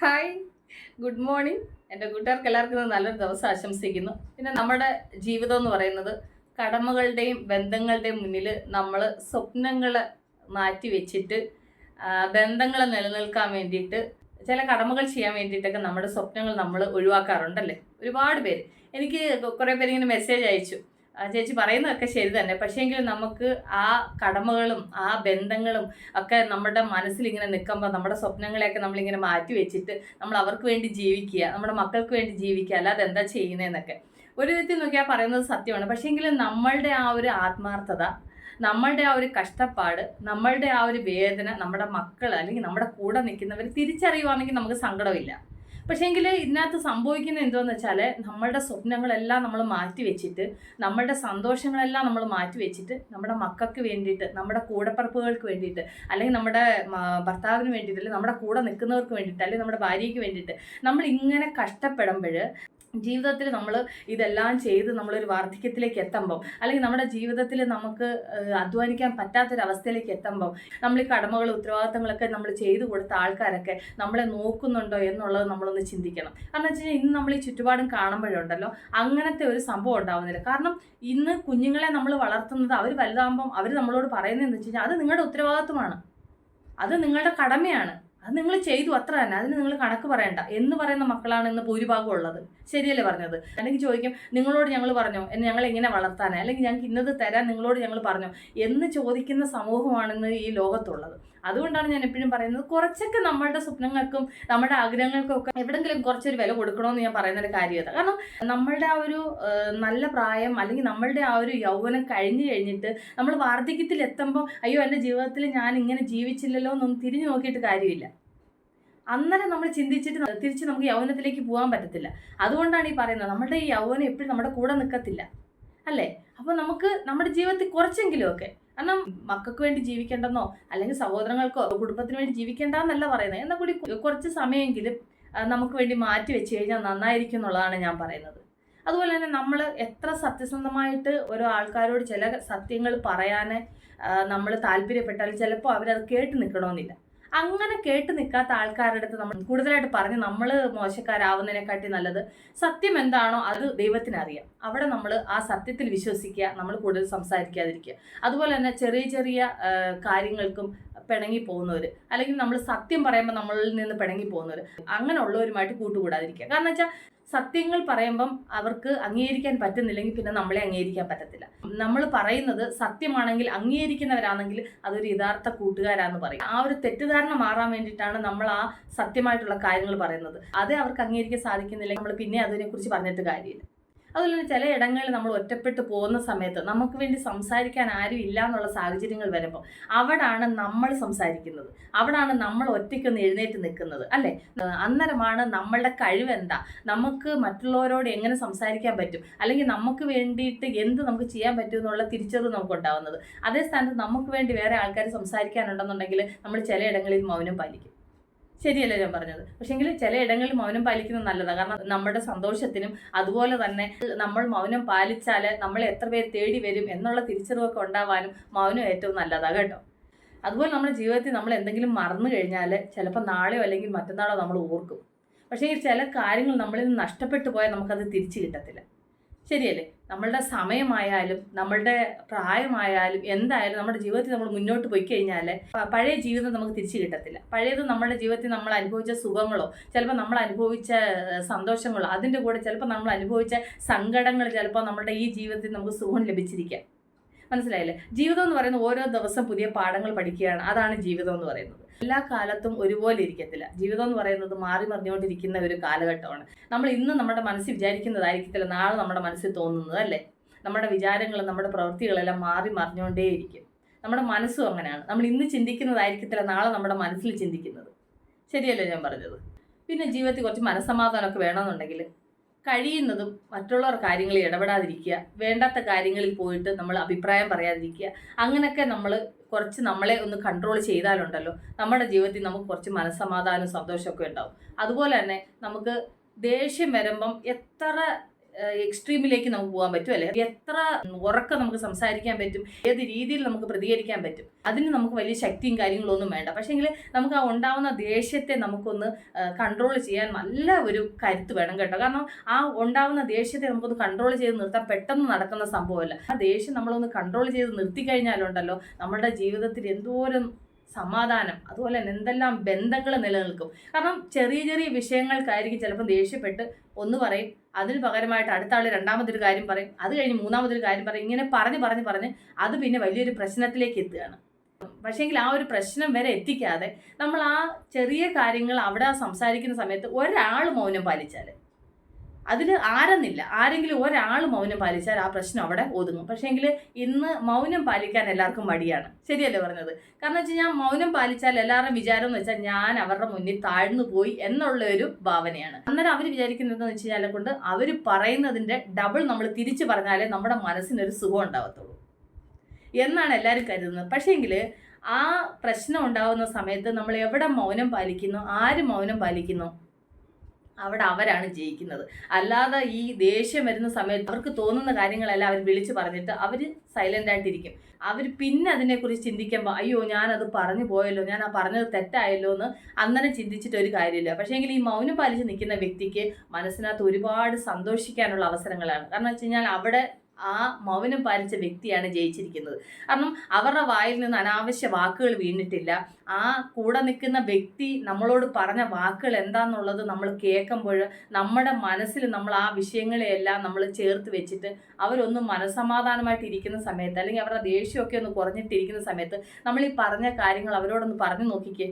Hi good morning എന്റെ കൂട്ടുകാർക്ക് എല്ലാവർക്കും നല്ലൊരു ദിവസം ആശംസിക്കുന്നു. പിന്നെ നമ്മുടെ ജീവിതം എന്ന് പറയുന്നത് കടമകളുടെയും ബന്ധങ്ങളുടെയും മുന്നിൽ നമ്മൾ സ്വപ്നങ്ങൾ മാറ്റി വെച്ചിട്ട് ബന്ധങ്ങൾ നിലനിൽക്കാൻ വേണ്ടിയിട്ട് ചില കടമകൾ ചെയ്യാൻ വേണ്ടിയിട്ടൊക്കെ നമ്മുടെ സ്വപ്നങ്ങൾ നമ്മൾ ഒഴിവാക്കാറുണ്ടല്ലേ? ഒരുപാട് പേര്. എനിക്ക് കുറേ പേര് ഇങ്ങനെ മെസ്സേജ് അയച്ചു. ചേച്ചി പറയുന്നതൊക്കെ ശരി തന്നെ. പക്ഷേങ്കിൽ നമുക്ക് ആ കടമകളും ആ ബന്ധങ്ങളും ഒക്കെ നമ്മുടെ മനസ്സിൽ ഇങ്ങനെ നിൽക്കുമ്പോൾ നമ്മുടെ സ്വപ്നങ്ങളെയൊക്കെ നമ്മളിങ്ങനെ മാറ്റി വെച്ചിട്ട് നമ്മൾ അവർക്ക് വേണ്ടി ജീവിക്കുക നമ്മുടെ മക്കൾക്ക് വേണ്ടി ജീവിക്കുക അല്ലാതെ എന്താ ചെയ്യുന്നതെന്നൊക്കെ ഒരു വിധത്തിൽ നോക്കിയാൽ പറയുന്നത് സത്യമാണ്. പക്ഷേങ്കിൽ നമ്മളുടെ ആ ഒരു ആത്മാർത്ഥത നമ്മളുടെ ആ ഒരു കഷ്ടപ്പാട് നമ്മളുടെ ആ ഒരു വേദന നമ്മുടെ മക്കൾ അല്ലെങ്കിൽ നമ്മുടെ കൂടെ നിൽക്കുന്നവർ തിരിച്ചറിയുവാണെങ്കിൽ നമുക്ക് സങ്കടമില്ല. പക്ഷേങ്കിൽ ഇതിനകത്ത് സംഭവിക്കുന്നത് എന്തോന്ന് വെച്ചാൽ നമ്മളുടെ സ്വപ്നങ്ങളെല്ലാം നമ്മൾ മാറ്റി വെച്ചിട്ട് നമ്മളുടെ സന്തോഷങ്ങളെല്ലാം നമ്മൾ മാറ്റി വെച്ചിട്ട് നമ്മുടെ മക്കൾക്ക് വേണ്ടിയിട്ട് നമ്മുടെ കൂടപ്പറപ്പുകൾക്ക് വേണ്ടിയിട്ട് അല്ലെങ്കിൽ നമ്മുടെ ഭർത്താവിന് വേണ്ടിയിട്ട് അല്ലെങ്കിൽ നമ്മുടെ കൂടെ നിൽക്കുന്നവർക്ക് വേണ്ടിയിട്ട് അല്ലെങ്കിൽ നമ്മുടെ ഭാര്യയ്ക്ക് വേണ്ടിയിട്ട് നമ്മൾ ഇങ്ങനെ കഷ്ടപ്പെടുമ്പോൾ ജീവിതത്തിൽ നമ്മൾ ഇതെല്ലാം ചെയ്ത് നമ്മളൊരു വാർദ്ധക്യത്തിലേക്ക് എത്തുമ്പം അല്ലെങ്കിൽ നമ്മുടെ ജീവിതത്തിൽ നമുക്ക് അധ്വാനിക്കാൻ പറ്റാത്തൊരവസ്ഥയിലേക്ക് എത്തുമ്പം നമ്മൾ ഈ കടമകൾ ഉത്തരവാദിത്തങ്ങളൊക്കെ നമ്മൾ ചെയ്തു കൊടുത്ത ആൾക്കാരൊക്കെ നമ്മളെ നോക്കുന്നുണ്ടോ എന്നുള്ളത് നമ്മളൊന്ന് ചിന്തിക്കണം. കാരണം വെച്ച് കഴിഞ്ഞാൽ ഇന്ന് നമ്മൾ ഈ ചുറ്റുപാടും കാണുമ്പോഴുണ്ടല്ലോ അങ്ങനത്തെ ഒരു സംഭവം ഉണ്ടാവുന്നില്ല. കാരണം ഇന്ന് കുഞ്ഞുങ്ങളെ നമ്മൾ വളർത്തുന്നത് അവർ വലുതാകുമ്പം അവർ നമ്മളോട് പറയുന്നതെന്ന് വെച്ച് കഴിഞ്ഞാൽ അത് നിങ്ങളുടെ ഉത്തരവാദിത്വമാണ്. അത് നിങ്ങളുടെ കടമയാണ്. അത് നിങ്ങൾ ചെയ്തു അത്ര തന്നെ. അതിന് നിങ്ങൾ കണക്ക് പറയണ്ട. എന്ന് പറയുന്ന മക്കളാണ് ഇന്ന് ഭൂരിഭാഗം ഉള്ളത്. ശരിയല്ലേ പറഞ്ഞത്? അല്ലെങ്കിൽ ചോദിക്കും നിങ്ങളോട് ഞങ്ങൾ പറഞ്ഞു? എന്നെ ഞങ്ങൾ എങ്ങനെ വളർത്താനേ? അല്ലെങ്കിൽ ഞങ്ങൾക്ക് ഇന്നത് തരാൻ നിങ്ങളോട് ഞങ്ങൾ പറഞ്ഞു? എന്ന് ചോദിക്കുന്ന സമൂഹമാണെന്ന് ഈ ലോകത്തുള്ളത്. അതുകൊണ്ടാണ് ഞാൻ എപ്പോഴും പറയുന്നത് കുറച്ചൊക്കെ നമ്മളുടെ സ്വപ്നങ്ങൾക്കും നമ്മുടെ ആഗ്രഹങ്ങൾക്കും ഒക്കെ എവിടെങ്കിലും കുറച്ചൊരു വില കൊടുക്കണമെന്ന് ഞാൻ പറയുന്ന ഒരു കാര്യമാണ് കാരണം നമ്മളുടെ ആ ഒരു നല്ല പ്രായം അല്ലെങ്കിൽ നമ്മളുടെ ആ ഒരു യൗവനം കഴിഞ്ഞു കഴിഞ്ഞിട്ട് നമ്മൾ വാർദ്ധക്യത്തിൽ എത്തുമ്പോൾ അയ്യോ എന്റെ ജീവിതത്തിൽ ഞാൻ ഇങ്ങനെ ജീവിച്ചില്ലല്ലോ എന്നൊന്നും തിരിഞ്ഞു നോക്കിയിട്ട് കാര്യമില്ല. അന്നേരം നമ്മൾ ചിന്തിച്ചിട്ട് തിരിച്ച് നമുക്ക് യൗവനത്തിലേക്ക് പോകാൻ പറ്റത്തില്ല. അതുകൊണ്ടാണ് ഈ പറയുന്നത് നമ്മുടെ ഈ യൗവനം എപ്പോഴും നമ്മുടെ കൂടെ നിൽക്കത്തില്ല അല്ലേ? അപ്പോൾ നമുക്ക് നമ്മുടെ ജീവിതത്തിൽ കുറച്ചെങ്കിലും ഒക്കെ കാരണം മക്കൾക്ക് വേണ്ടി ജീവിക്കേണ്ടെന്നോ അല്ലെങ്കിൽ സഹോദരങ്ങൾക്കോ കുടുംബത്തിന് വേണ്ടി ജീവിക്കേണ്ടെന്നല്ല പറയുന്നത്. എന്നാൽ കൂടി കുറച്ച് സമയമെങ്കിലും നമുക്ക് വേണ്ടി മാറ്റി വെച്ച് കഴിഞ്ഞാൽ നന്നായിരിക്കും എന്നുള്ളതാണ് ഞാൻ പറയുന്നത്. അതുപോലെ തന്നെ നമ്മൾ എത്ര സത്യസന്ധമായിട്ട് ഓരോ ആൾക്കാരോട് ചില സത്യങ്ങൾ പറയാൻ നമ്മൾ താല്പര്യപ്പെട്ടാൽ ചിലപ്പോൾ അവരത് കേട്ട് നിൽക്കണമെന്നില്ല. അങ്ങനെ കേട്ട് നിൽക്കാത്ത ആൾക്കാരുടെ അടുത്ത് നമ്മൾ കൂടുതലായിട്ട് പറഞ്ഞ് നമ്മൾ മോശക്കാരാവുന്നതിനെക്കാട്ടി നല്ലത് സത്യം എന്താണോ അത് ദൈവത്തിനറിയാം. അവിടെ നമ്മൾ ആ സത്യത്തിൽ വിശ്വസിക്കുക നമ്മൾ കൂടുതൽ സംസാരിക്കാതിരിക്കുക. അതുപോലെ തന്നെ ചെറിയ ചെറിയ കാര്യങ്ങൾക്കും പിണങ്ങി പോകുന്നവർ അല്ലെങ്കിൽ നമ്മൾ സത്യം പറയുമ്പോൾ നമ്മളിൽ നിന്ന് പിണങ്ങി പോകുന്നവർ അങ്ങനെയുള്ളവരുമായിട്ട് കൂട്ടുകൂടാതിരിക്കുക. കാരണം വെച്ചാൽ സത്യങ്ങൾ പറയുമ്പം അവർക്ക് അംഗീകരിക്കാൻ പറ്റുന്നില്ലെങ്കിൽ പിന്നെ നമ്മളെ അംഗീകരിക്കാൻ പറ്റത്തില്ല. നമ്മൾ പറയുന്നത് സത്യമാണെങ്കിൽ അംഗീകരിക്കുന്നവരാണെങ്കിൽ അതൊരു യഥാർത്ഥ കൂട്ടുകാരാന്ന് പറയും. ആ ഒരു തെറ്റിദ്ധാരണ മാറാൻ വേണ്ടിയിട്ടാണ് നമ്മൾ ആ സത്യമായിട്ടുള്ള കാര്യങ്ങൾ പറയുന്നത്. അത് അവർക്ക് അംഗീകരിക്കാൻ സാധിക്കുന്നില്ലെങ്കിൽ നമ്മൾ പിന്നെ അതിനെക്കുറിച്ച് പറഞ്ഞിട്ട് കാര്യമില്ല. അതുപോലെ ചില ഇടങ്ങളിൽ നമ്മൾ ഒറ്റപ്പെട്ട് പോകുന്ന സമയത്ത് നമുക്ക് വേണ്ടി സംസാരിക്കാൻ ആരും ഇല്ല എന്നുള്ള സാഹചര്യങ്ങൾ വരുമ്പോൾ അവിടാണ് നമ്മൾ സംസാരിക്കുന്നത്. അവിടാണ് നമ്മൾ ഒറ്റയ്ക്കൊന്ന് എഴുന്നേറ്റ് നിൽക്കുന്നത് അല്ലേ? അന്നേരമാണ് നമ്മളുടെ കഴിവെന്താ നമുക്ക് മറ്റുള്ളവരോട് എങ്ങനെ സംസാരിക്കാൻ പറ്റും? അല്ലെങ്കിൽ നമുക്ക് വേണ്ടിയിട്ട് എന്ത് നമുക്ക് ചെയ്യാൻ പറ്റും എന്നുള്ള തിരിച്ചറിവ് നമുക്ക് ഉണ്ടാവുന്നത് അതേ സ്ഥാനത്ത് നമുക്ക് വേണ്ടി വേറെ ആൾക്കാർ സംസാരിക്കാനുണ്ടെന്നുണ്ടെങ്കിൽ നമ്മൾ ചിലയിടങ്ങളിൽ മൗനം പാലിക്കും. ശരിയല്ലേ ഞാൻ പറഞ്ഞത്. പക്ഷെങ്കിൽ ചില ഇടങ്ങളിൽ മൗനം പാലിക്കുന്നത് നല്ലതാണ് കാരണം നമ്മുടെ സന്തോഷത്തിനും അതുപോലെ തന്നെ നമ്മൾ മൗനം പാലിച്ചാൽ നമ്മൾ എത്ര പേര് തേടി വരും എന്നുള്ള തിരിച്ചറിവൊക്കെ ഉണ്ടാവാനും മൗനം ഏറ്റവും നല്ലതാണ് കേട്ടോ. അതുപോലെ നമ്മുടെ ജീവിതത്തിൽ നമ്മൾ എന്തെങ്കിലും മറന്നു കഴിഞ്ഞാൽ ചിലപ്പോൾ നാളെയോ അല്ലെങ്കിൽ മറ്റന്നാളോ നമ്മൾ ഓർക്കും. പക്ഷേ ചില കാര്യങ്ങൾ നമ്മളിൽ നിന്ന് നഷ്ടപ്പെട്ടു പോയാൽ നമുക്കത് തിരിച്ചു കിട്ടത്തില്ല. ശരിയല്ലേ? നമ്മളുടെ സമയമായാലും നമ്മളുടെ പ്രായമായാലും എന്തായാലും നമ്മുടെ ജീവിതത്തിൽ നമ്മൾ മുന്നോട്ട് പോയി കഴിഞ്ഞാൽ പഴയ ജീവിതം നമുക്ക് തിരിച്ചു കിട്ടത്തില്ല. പഴയത് നമ്മുടെ ജീവിതത്തിൽ നമ്മൾ അനുഭവിച്ച സുഖങ്ങളോ ചിലപ്പോൾ നമ്മൾ അനുഭവിച്ച സന്തോഷങ്ങളോ അതിന്റെ കൂടെ ചിലപ്പോൾ നമ്മൾ അനുഭവിച്ച സങ്കടങ്ങൾ ചിലപ്പോൾ നമ്മുടെ ഈ ജീവിതത്തിൽ നമുക്ക് സുഖം ലഭിച്ചിരിക്കാം. മനസ്സിലായില്ലേ? ജീവിതം എന്ന് പറയുന്നത് ഓരോ ദിവസം പുതിയ പാഠങ്ങൾ പഠിക്കുകയാണ്. അതാണ് ജീവിതം എന്ന് പറയുന്നത്. എല്ലാ കാലത്തും ഒരുപോലെ ഇരിക്കത്തില്ല. ജീവിതം എന്ന് പറയുന്നത് മാറി മറിഞ്ഞുകൊണ്ടിരിക്കുന്ന ഒരു കാലഘട്ടമാണ്. നമ്മൾ ഇന്ന് നമ്മുടെ മനസ്സിൽ വിചാരിക്കുന്നതായിരിക്കത്തില്ല. നാളെ നമ്മുടെ മനസ്സിൽ തോന്നുന്നത് അല്ലേ? നമ്മുടെ വിചാരങ്ങളും നമ്മുടെ പ്രവൃത്തികളെല്ലാം മാറി മറിഞ്ഞുകൊണ്ടേയിരിക്കും. നമ്മുടെ മനസ്സും അങ്ങനെയാണ്. നമ്മൾ ഇന്ന് ചിന്തിക്കുന്നതായിരിക്കത്തില്ല. നാളെ നമ്മുടെ മനസ്സിൽ ചിന്തിക്കുന്നത്. ശരിയല്ലേ ഞാൻ പറഞ്ഞത്? പിന്നെ ജീവിതത്തിൽ കുറച്ച് മനസ്സമാധാനമൊക്കെ വേണമെന്നുണ്ടെങ്കിൽ കഴിയുന്നതും മറ്റുള്ളവർ കാര്യങ്ങളിൽ ഇടപെടാതിരിക്കുക വേണ്ടാത്ത കാര്യങ്ങളിൽ പോയിട്ട് നമ്മൾ അഭിപ്രായം പറയാതിരിക്കുക അങ്ങനെയൊക്കെ നമ്മൾ കുറച്ച് നമ്മളെ ഒന്ന് കൺട്രോൾ ചെയ്താലുണ്ടല്ലോ നമ്മുടെ ജീവിതത്തിൽ നമുക്ക് കുറച്ച് മനസ്സമാധാനവും സന്തോഷമൊക്കെ ഉണ്ടാവും. അതുപോലെ തന്നെ നമുക്ക് ദേഷ്യം വരുമ്പം എത്ര എക്സ്ട്രീമിലേക്ക് നമുക്ക് പോകാൻ പറ്റും അല്ലെ? എത്ര ഉറക്കം നമുക്ക് സംസാരിക്കാൻ പറ്റും ഏത് രീതിയിൽ നമുക്ക് പ്രതികരിക്കാൻ പറ്റും അതിന് നമുക്ക് വലിയ ശക്തിയും കാര്യങ്ങളും ഒന്നും വേണ്ട. പക്ഷേങ്കിൽ നമുക്ക് ആ ഉണ്ടാവുന്ന ദേഷ്യത്തെ നമുക്കൊന്ന് കൺട്രോൾ ചെയ്യാൻ നല്ല ഒരു കരുത്ത് വേണം കേട്ടോ. കാരണം ആ ഉണ്ടാവുന്ന ദേഷ്യത്തെ നമുക്കൊന്ന് കൺട്രോൾ ചെയ്ത് നിർത്താൻ പെട്ടെന്ന് നടക്കുന്ന സംഭവമല്ല. ആ ദേഷ്യം നമ്മളൊന്ന് കൺട്രോൾ ചെയ്ത് നിർത്തി കഴിഞ്ഞാലുണ്ടല്ലോ നമ്മുടെ ജീവിതത്തിൽ എന്തോരം സമാധാനം. അതുപോലെ തന്നെ എന്തെല്ലാം ബന്ധങ്ങൾ നിലനിൽക്കും. കാരണം ചെറിയ ചെറിയ വിഷയങ്ങൾക്കായിരിക്കും ചിലപ്പോൾ ദേഷ്യപ്പെട്ട് ഒന്ന് പറയും. അതിന് പകരമായിട്ട് അടുത്ത ആൾ രണ്ടാമതൊരു കാര്യം പറയും. അത് കഴിഞ്ഞ് മൂന്നാമതൊരു കാര്യം പറയും. ഇങ്ങനെ പറഞ്ഞ് പറഞ്ഞ് പറഞ്ഞ് അത് പിന്നെ വലിയൊരു പ്രശ്നത്തിലേക്ക് എത്തുകയാണ്. പക്ഷേങ്കിൽ ആ ഒരു പ്രശ്നം വരെ എത്തിക്കാതെ നമ്മൾ ആ ചെറിയ കാര്യങ്ങൾ അവിടെ സംസാരിക്കുന്ന സമയത്ത് ഒരാൾ മൗനം പാലിച്ചാൽ അതിൽ ആരെന്നില്ല. ആരെങ്കിലും ഒരാൾ മൗനം പാലിച്ചാൽ ആ പ്രശ്നം അവിടെ ഒതുങ്ങും. പക്ഷേങ്കിൽ ഇന്ന് മൗനം പാലിക്കാൻ എല്ലാവർക്കും മടിയാണ്. ശരിയല്ലേ പറഞ്ഞത്? കാരണം വെച്ച് കഴിഞ്ഞാൽ മൗനം പാലിച്ചാൽ എല്ലാവരുടെയും വിചാരം എന്ന് വെച്ചാൽ ഞാൻ അവരുടെ മുന്നിൽ താഴ്ന്നു പോയി എന്നുള്ള ഒരു ഭാവനയാണ്. അന്നേരം അവർ വിചാരിക്കുന്നത് എന്ന് വെച്ച് കഴിഞ്ഞാൽ കൊണ്ട് അവർ പറയുന്നതിന്റെ ഡബിൾ നമ്മൾ തിരിച്ചു പറഞ്ഞാലേ നമ്മുടെ മനസ്സിനൊരു സുഖം ഉണ്ടാവത്തുള്ളൂ. എന്നാണ് എല്ലാവരും കരുതുന്നത്. പക്ഷേങ്കിൽ ആ പ്രശ്നം ഉണ്ടാകുന്ന സമയത്ത് നമ്മൾ എവിടെ മൗനം പാലിക്കുന്നു? ആര് മൗനം പാലിക്കുന്നു? അവിടെ അവരാണ് ജയിക്കുന്നത്. അല്ലാതെ ഈ ദേഷ്യം വരുന്ന സമയത്ത് അവർക്ക് തോന്നുന്ന കാര്യങ്ങളെല്ലാം അവർ വിളിച്ചു പറഞ്ഞിട്ട് അവർ സൈലന്റ് ആയിട്ടിരിക്കും. അവർ പിന്നെ അതിനെക്കുറിച്ച് ചിന്തിക്കുമ്പോൾ അയ്യോ ഞാനത് പറഞ്ഞു പോയല്ലോ ഞാൻ ആ പറഞ്ഞത് തെറ്റായല്ലോ എന്ന് അന്നേരം ചിന്തിച്ചിട്ട് ഒരു കാര്യമില്ല. പക്ഷേങ്കിൽ ഈ മൗനം പാലിച്ച് നിൽക്കുന്ന വ്യക്തിക്ക് മനസ്സിനകത്ത് ഒരുപാട് സന്തോഷിക്കാനുള്ള അവസരങ്ങളാണ്. കാരണം വെച്ച് കഴിഞ്ഞാൽ അവിടെ ആ മൗനം പാലിച്ച വ്യക്തിയാണ് ജയിച്ചിരിക്കുന്നത്. കാരണം അവരുടെ വായിൽ നിന്ന് അനാവശ്യ വാക്കുകൾ വീണിട്ടില്ല. ആ കൂടെ നിൽക്കുന്ന വ്യക്തി നമ്മളോട് പറഞ്ഞ വാക്കുകൾ എന്താണെന്നുള്ളത് നമ്മൾ കേൾക്കുമ്പോൾ നമ്മുടെ മനസ്സിൽ നമ്മൾ ആ വിഷയങ്ങളെയെല്ലാം നമ്മൾ ചേർത്ത് വെച്ചിട്ട് അവരൊന്ന് മനസമാധാനമായിട്ട് ഇരിക്കുന്ന സമയത്ത് അല്ലെങ്കിൽ അവരുടെ ദേഷ്യമൊക്കെ ഒന്ന് കുറഞ്ഞിട്ടിരിക്കുന്ന സമയത്ത് നമ്മൾ ഈ പറഞ്ഞ കാര്യങ്ങൾ അവരോടൊന്ന് പറഞ്ഞു നോക്കിക്കേ.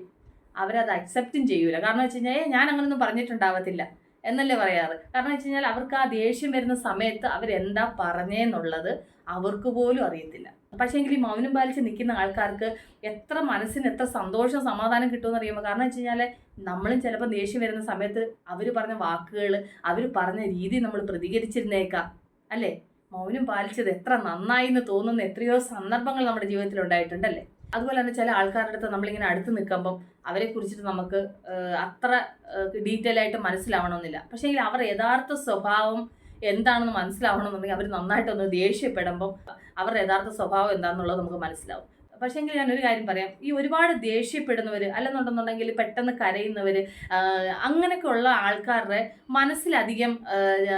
അവരത് അക്സെപ്റ്റും ചെയ്യൂല. കാരണം വെച്ച് കഴിഞ്ഞാൽ ഞാൻ അങ്ങനെയൊന്നും പറഞ്ഞിട്ടുണ്ടാവത്തില്ല. എന്നല്ലേ പറയാറ്? കാരണം വെച്ച് കഴിഞ്ഞാൽ അവർക്ക് ആ ദേഷ്യം വരുന്ന സമയത്ത് അവരെന്താ പറഞ്ഞേന്നുള്ളത് അവർക്ക് പോലും അറിയത്തില്ല. പക്ഷേങ്കിൽ ഈ മൗനം പാലിച്ച് നിൽക്കുന്ന ആൾക്കാർക്ക് എത്ര മനസ്സിന് എത്ര സന്തോഷം സമാധാനം കിട്ടുമെന്ന് അറിയുമ്പോൾ കാരണം വെച്ച് കഴിഞ്ഞാൽ നമ്മളും ചിലപ്പോൾ ദേഷ്യം വരുന്ന സമയത്ത് അവർ പറഞ്ഞ വാക്കുകൾ അവർ പറഞ്ഞ രീതി നമ്മൾ പ്രതികരിച്ചിരുന്നേക്കാം. അല്ലേ? മൗനം പാലിച്ചത് എത്ര നന്നായി എന്ന് തോന്നുന്ന എത്രയോ സന്ദർഭങ്ങൾ നമ്മുടെ ജീവിതത്തിൽ ഉണ്ടായിട്ടുണ്ടല്ലേ അതുപോലെ തന്നെ ചില ആൾക്കാരുടെ അടുത്ത് നമ്മളിങ്ങനെ അടുത്ത് നിൽക്കുമ്പം അവരെ കുറിച്ചിട്ട് നമുക്ക് അത്ര ഡീറ്റെയിൽ ആയിട്ട് മനസ്സിലാവണമെന്നില്ല. പക്ഷേ അവർ യഥാർത്ഥ സ്വഭാവം എന്താണെന്ന് മനസ്സിലാവണമെന്നുണ്ടെങ്കിൽ അവർ നന്നായിട്ടൊന്ന് ദേഷ്യപ്പെടുമ്പം അവരുടെ യഥാർത്ഥ സ്വഭാവം എന്താണെന്നുള്ളത് നമുക്ക് മനസ്സിലാവും. പക്ഷേങ്കിൽ ഞാൻ ഒരു കാര്യം പറയാം. ഈ ഒരുപാട് ദേഷ്യപ്പെടുന്നവർ അല്ലെന്നുണ്ടെന്നുണ്ടെങ്കിൽ പെട്ടെന്ന് കരയുന്നവർ അങ്ങനെയൊക്കെ ഉള്ള ആൾക്കാരുടെ മനസ്സിലധികം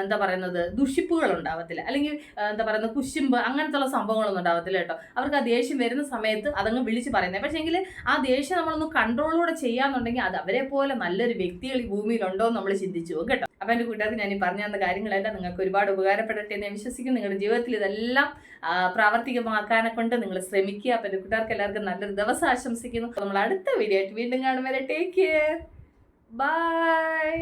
എന്താ പറയുന്നത് ദുഷിപ്പുകൾ ഉണ്ടാവത്തില്ല അല്ലെങ്കിൽ എന്താ പറയുന്നത് കുശുമ്പ് അങ്ങനത്തെ ഉള്ള സംഭവങ്ങളൊന്നും ഉണ്ടാവത്തില്ല കേട്ടോ. അവർക്ക് ആ ദേഷ്യം വരുന്ന സമയത്ത് അതങ്ങ് വിളിച്ച് പറയുന്നത് പക്ഷേങ്കിൽ ആ ദേഷ്യം നമ്മളൊന്ന് കൺട്രോളോടെ ചെയ്യാന്നുണ്ടെങ്കിൽ അത് അവരെ പോലെ നല്ലൊരു വ്യക്തികൾ ഈ ഭൂമിയിലുണ്ടോ എന്ന് നമ്മൾ ചിന്തിച്ചു കേട്ടോ. അപ്പം എന്റെ കൂട്ടുകാർക്ക് ഞാൻ ഈ പറഞ്ഞു തന്ന കാര്യങ്ങളെല്ലാം നിങ്ങൾക്ക് ഒരുപാട് ഉപകാരപ്പെടട്ടെ എന്ന് വിശ്വസിക്കും നിങ്ങളുടെ ജീവിതത്തിൽ ഇതെല്ലാം പ്രാവർത്തികമാക്കാനെ കൊണ്ട് നിങ്ങൾ ശ്രമിക്കുക. അപ്പം എന്റെ കൂട്ടുകാർക്ക് എല്ലാവർക്കും നല്ലൊരു ദിവസം ആശംസിക്കുന്നു. നമ്മൾ അടുത്ത വീഡിയോ ആയിട്ട് വീണ്ടും കാണും വരെ. Take care bye